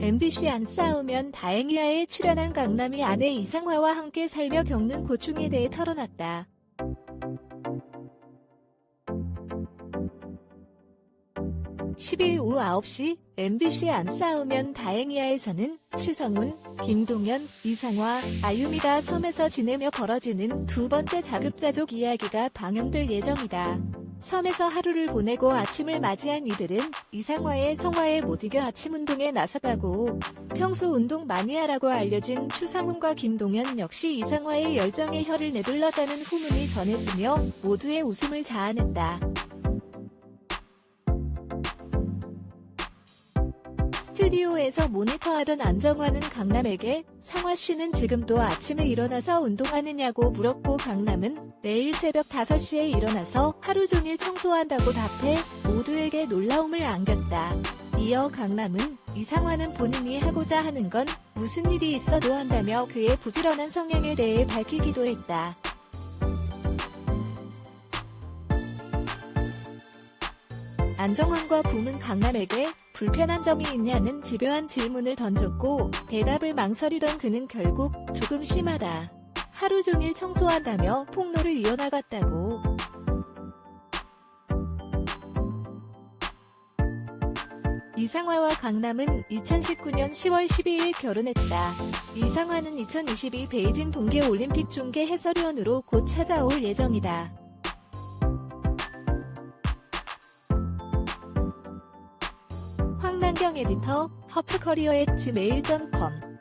MBC 안 싸우면 다행이야에 출연한 강남이 아내 이상화와 함께 살며 겪는 고충에 대해 털어놨다. (10일) 오후 9시 MBC 안 싸우면 다행이야에서는 추성훈, 김동현, 이상화, 아유미가 섬에서 지내며 벌어지는 두 번째 자급자족 이야기가 방영될 예정이다. 섬에서 하루를 보내고 아침을 맞이한 이들은 이상화의 성화에 못 이겨 아침 운동에 나서가고 평소 운동 하라고 알려진 추상훈과 김동현 역시 이상화의 열정에 혀를 내둘렀다는 후문이 전해지며 모두의 웃음을 자아냈다. 스튜디오에서 모니터하던 안정환은 강남에게 상화 씨는 지금도 아침에 일어나서 운동하느냐고 물었고 강남은 매일 새벽 5시에 일어나서 하루 종일 청소한다고 답해 모두에게 놀라움을 안겼다. 이어 강남은 이상화는 본인이 하고자 하는 건 무슨 일이 있어도 한다며 그의 부지런한 성향에 대해 밝히기도 했다. 안정환과 붐은 강남에게 불편한 점이 있냐는 집요한 질문을 던졌고 대답을 망설이던 그는 결국 조금 심하다. 하루 종일 청소한다며 폭로를 이어나갔다고. 이상화와 강남은 2019년 10월 12일 결혼했다. 이상화는 2022 베이징 동계올림픽 중계 해설위원으로 곧 찾아올 예정이다. 황난경 에디터, 허프커리어 앳 gmail.com